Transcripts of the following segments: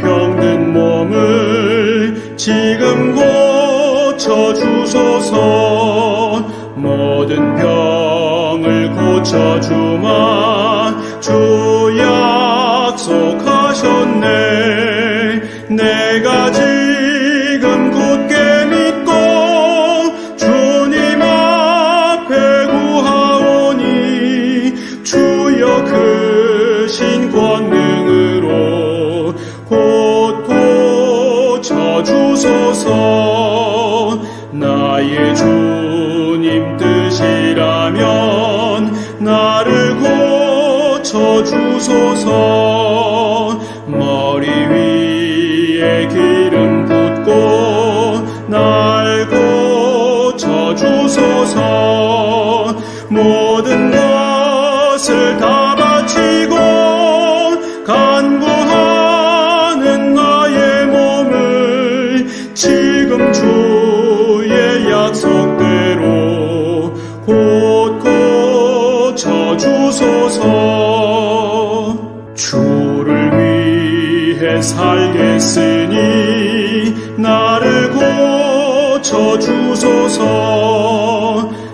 병든 몸을 지금 고쳐 주소서 모든 병을 고쳐 주마 주 약속하셨네 내가 지금 굳게 믿고 주님 앞에 구하오니 주여 그 크신 권. 고쳐주소서. 나의 주님 뜻이라면 나를 고쳐주소서. 머리 위에 기름 붓고 날 고쳐주소서. 모든 것을 다 주의 약속대로 곧곧 쳐주소서. 주를 위해 살겠으니 나를 고쳐주소서.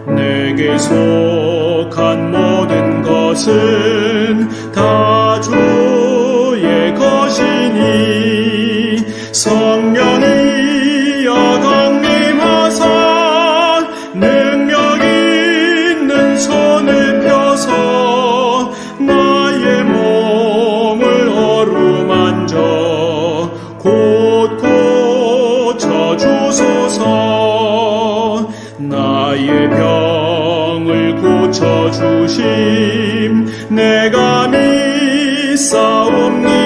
내게 속한 모든 것은 다 주의 것이니 나의 병을 고쳐주심. 내가 믿사옵니다